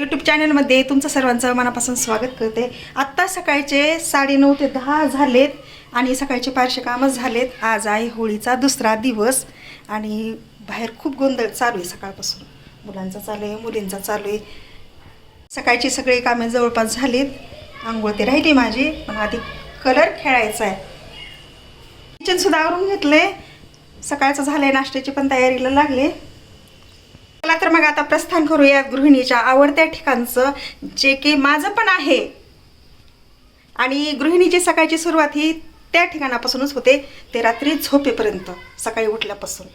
YouTube चॅनलमध्ये तुमचं सर्वांचं मनापासून स्वागत करते. आत्ता सकाळचे साडेनऊ ते दहा झालेत आणि सकाळचे पाचशे कामच झालेत. आज आहे होळीचा दुसरा दिवस आणि बाहेर खूप गोंधळ चालू आहे सकाळपासून. मुलांचा चालू आहे मुलींचा चालू आहे. सकाळची सगळी कामे जवळपास झालीत. आंघोळ ते राहिली माझी पण आधी कलर खेळायचा आहे. किचनसुद्धा आवरून घेतले सकाळचं झालं आहे नाश्त्याची पण तयारीला लागले. चला तर मग आता प्रस्थान करूया गृहिणीच्या आवडत्या ठिकाणचं जे की माझं पण आहे. आणि गृहिणीची सकाळची सुरुवात ही त्या ठिकाणापासूनच होते ते रात्री झोपेपर्यंत सकाळी उठल्यापासून.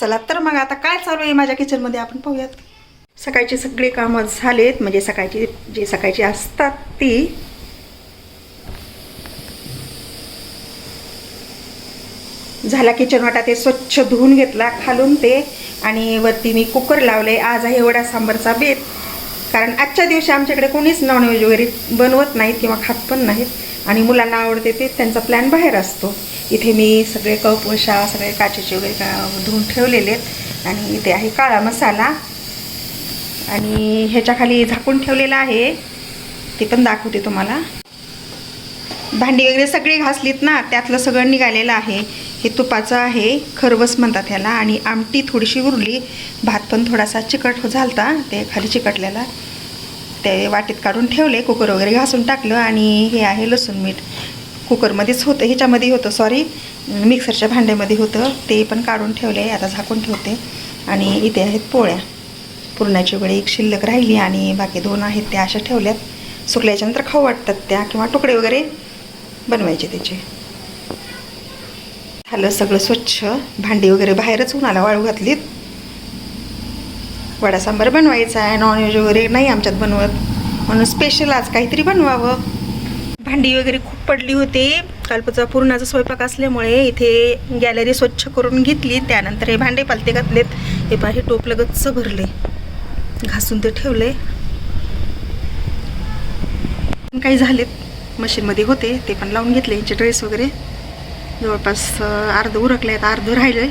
चला तर मग आता काय चालू आहे माझ्या किचनमध्ये आपण पाहूयात. सकाळची सगळी कामं झालेत म्हणजे सकाळची जी सकाळची असतात ती झाला किचन वाटा ते स्वच्छ धुवून घेतला खालून ते आणि वरती मी कुकर लावले. आज आहे वडा सांबारचा बेत. कारण आजच्या दिवशी आमच्याकडे कोणीच नॉनव्हेज वगैरे बनवत नाहीत किंवा खात पण नाहीत. आणि मुलांना आवडते ते त्यांचा प्लॅन बाहेर असतो. इथे मी सगळे कप वशा सगळे काचेचे वगैरे का धुवून ठेवलेले आहेत. आणि इथे आहे काळा मसाला. आणि ह्याच्या खाली झाकून ठेवलेला आहे. ते पण दाखवते तुम्हाला. भांडी वगैरे सगळी घासलीत ना त्यातलं सगळं निघालेलं आहे. हे तुपाचं आहे खरवस म्हणतात ह्याला. आणि आमटी थोडीशी उरली. भात पण थोडासा चिकट झालता. ते खाली चिकटलेला. ते वाटीत काढून ठेवले कुकर वगैरे घासून टाकलं. आणि हे आहे लसूण मीठ. कुकरमध्येच होतं ह्याच्यामध्ये होतं सॉरी मिक्सरच्या भांड्यामध्ये होतं. ते पण काढून ठेवले आता झाकून ठेवते. आणि इथे आहेत पोळ्या. पुरणाची वेळी एक शिल्लक राहिली आणि बाकी दोन आहेत त्या अशा ठेवल्यात. सुकल्याच्यानंतर खाऊ वाटतात त्या किंवा तुकडे वगैरे बनवायचे त्याचे. झालं सगळं स्वच्छ. भांडी वगैरे बाहेरच उन्हाला वाळू घातलीत. वडा सांबार बनवायचा आहे नॉनव्हेज वगैरे नाही आमच्यात बनवत. म्हणून स्पेशल आज काहीतरी बनवावं. भांडी वगैरे खूप पडली होती. कालपचा पूर्णाचा स्वयंपाक असल्यामुळे इथे गॅलरी स्वच्छ करून घेतली. त्यानंतर हे भांडे पालते घातलेत. हे पा हे टोप लगतच भरले. घासून ते ठेवले. काही झालेत. मशीनमध्ये होते ते पण लावून घेतले यांचे ड्रेस वगैरे. जवळपास अर्धं अर्ध उरकले आता अर्ध राहिले.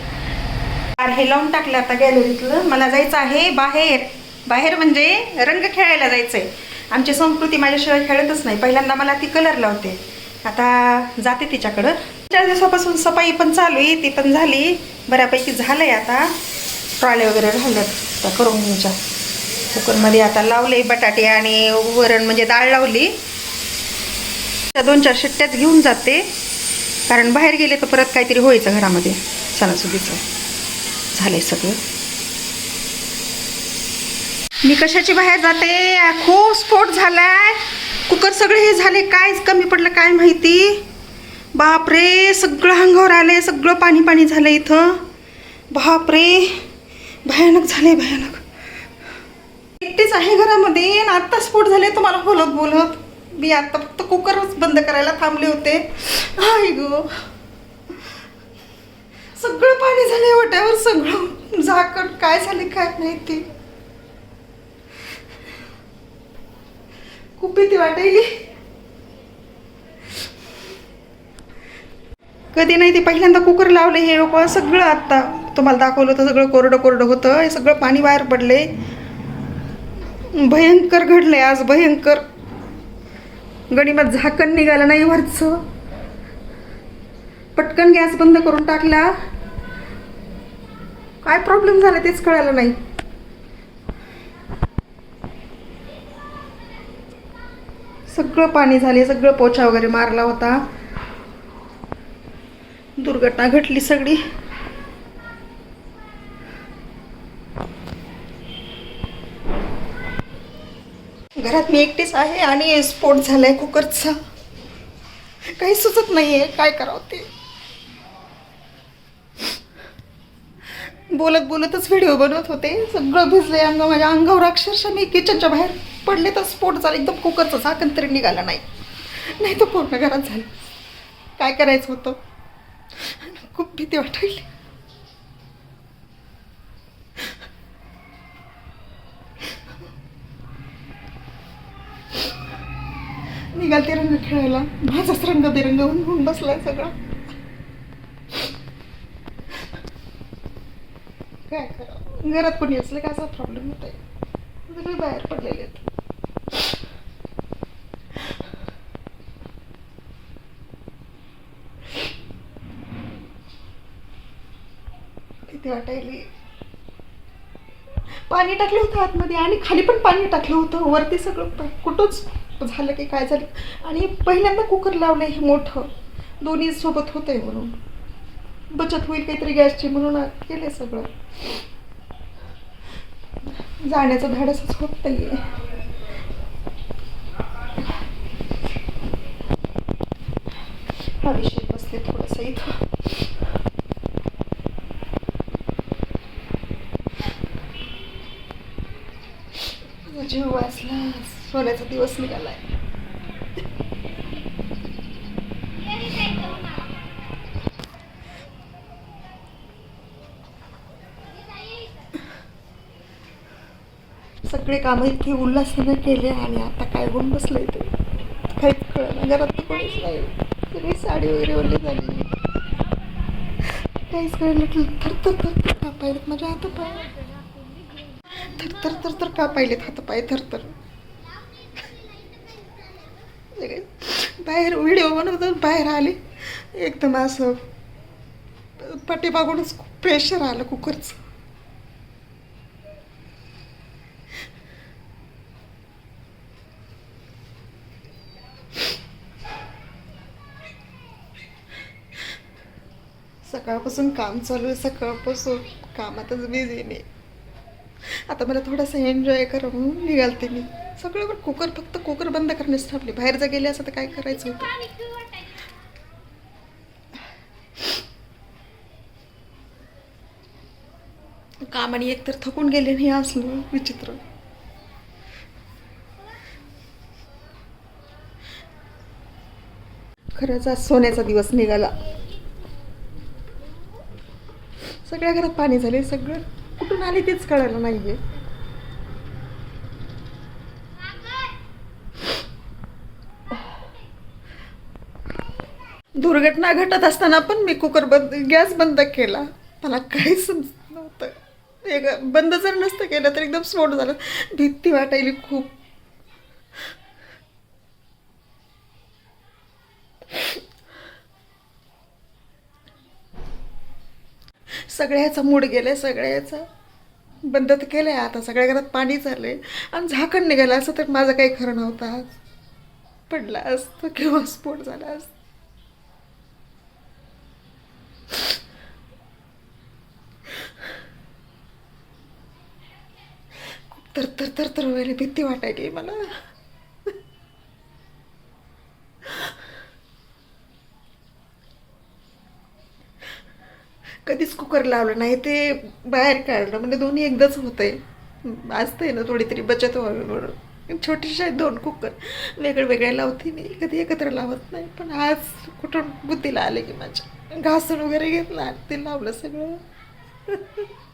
हे लावून टाकलं आता गॅलरीतलं मला जायचं आहे बाहेर. बाहेर म्हणजे रंग खेळायला जायचं आहे आमची संस्कृती माझ्याशिवाय खेळतच नाही. पहिल्यांदा मला ती कलर लावते. आता जाते तिच्याकडं. चार दिवसापासून सफाई पण चालू आहे ती पण झाली. बऱ्यापैकी झालं आहे आता. ट्रॉल्या वगैरे राहिल्यात त्या करून घ्यायच्या. कुकरमध्ये आता लावले बटाटे आणि वरण म्हणजे डाळ लावली. दोन चार शिट्ट्यात घेऊन जाते. कारण बाहेर गेले तर परत काहीतरी व्हायचं घरामध्ये. सणासुदीचं झालंय सगळं. मी कशाची बाहेर जाते? खूप स्फोट झालाय. कुकर सगळे हे झाले. काय कमी पडलं काय माहिती? बापरे सगळं अंगावर आले सगळं पाणी पाणी झालं इथं. बापरे भयानक झाले भयानक. एकटेच आहे घरामध्ये आत्ता स्फोट झाले तुम्हाला बोलत बोलत. मी आता फक्त कुकरच बंद करायला थांबले होते. आई गो. सगळं पाणी झालंय वाट्यावर सगळं झाकण काय झाले काय माहिती. खूप भीती वाटायली. कधी नाही ते पहिल्यांदा कुकर लावले हे लोक सगळं आत्ता तुम्हाला दाखवलं होतं सगळं कोरडं कोरडं होतं हे सगळं पाणी बाहेर पडले भयंकर घडलंय आज भयंकर. गणिमत झाकण निघालं नाही वरचं. पटकन गॅस बंद करून टाकला. काय प्रॉब्लेम झाला तेच कळालं नाही. सगळं पाणी झाले सगळं पोछा वगैरे मारला होता. दुर्घटना घडली सगळी. घरात मी एकटीच आहे आणि स्फोट झालाय कुकरचा. काही सुचत नाही आहे काय करावं ते. बोलत बोलतच व्हिडिओ बनवत होते. सगळं भिजले अंग माझ्या अंगावर. अक्षरशः मी किचनच्या बाहेर पडले तर स्फोट झाला. एकदम कुकरचं झाकण तरी निघाला नाही. नाही तर पूर्ण घरात झालं. काय करायचं होतं? खूप भीती वाटायली. निघालते रंग खेळायला. माझाच रंग बेरंग होऊन होऊन बसलाय सगळा. काय करावं? घरात कोणी असलं का असा प्रॉब्लेम होत आहे सगळे बाहेर पडलेले आहेत. किती वाटायली. पाणी टाकलं होतं आतमध्ये आणि खाली पण पाणी टाकलं होतं. वरती सगळं कुठंच झालं की काय झालं? आणि पहिल्यांदा कुकर लावलं हे मोठं. दोन्ही सोबत होतंय म्हणून. बचत होईल काहीतरी गॅसची म्हणून केलंय सगळं. जाण्याचं धाडसच होत नाहीये. विषय बसते थोडंसं इथं. जीव वाचला सोन्याचा दिवस निघालाय सगळे कामं इतकी उल्हासानं केले आणि आता काय होऊन बसलंय ते काहीच कळलं घरात तर कोणीच नाही सगळी साडी वगैरे ओली झाली काहीच कळलं थर थर थर थर कापायलेत माझ्या हात पाय थर थर थर थर कापायलेत हात पाय थर थर. बाहेर व्हिडिओ बनवतात बाहेर आले. एकदम असं पाठीमागूनच खूप प्रेशर आलं कुकरचं. सकाळपासून काम चालू आहे सकाळपासून कामातच बिझी नाही आता मला थोडासा एन्जॉय करा म्हणून निघालते मी. सगळं कुकर फक्त कुकर बंद करण्यास थांबले. बाहेर जर गेले असं तर काय करायचं होतं? आणि एकतर थकून गेले नाही असलं विचित्र. खरंच आज सोन्याचा दिवस निघाला. सगळ्या घरात पाणी झाले सगळं. आली तेच कळलं नाहीये. दुर्घटना घटत असताना पण मी कुकर बंद गॅस बंद केला. मला काहीच समजत नव्हतं. एक बंद जर नसतं केलं तर एकदम स्फोट झाला. भीती वाटायली खूप. सगळ्याचा मूड गेलाय सगळ्याचा. बंद तर आहे आता सगळ्या घरात पाणी चाललंय. आणि झाकण निघालं असं तर माझं काही खरं नव्हतं पडला असतं किंवा स्फोट झाला असत. तर तर तर तर व्हायला भीती वाटायली मला. कधीच कुकर लावलं नाही ते बाहेर काढलं. म्हणजे दोन्ही एकदाच होतंय. आहे ना थोडी तरी बचत व्हावी म्हणून. छोटीशी आहेत दोन कुकर. वेगळे वेगळे लावते मी. कधी एकत्र लावत नाही. पण आज कुठून बुद्धीला आले की माझ्या? घासून वगैरे घेतला आणि ते लावलं सगळं.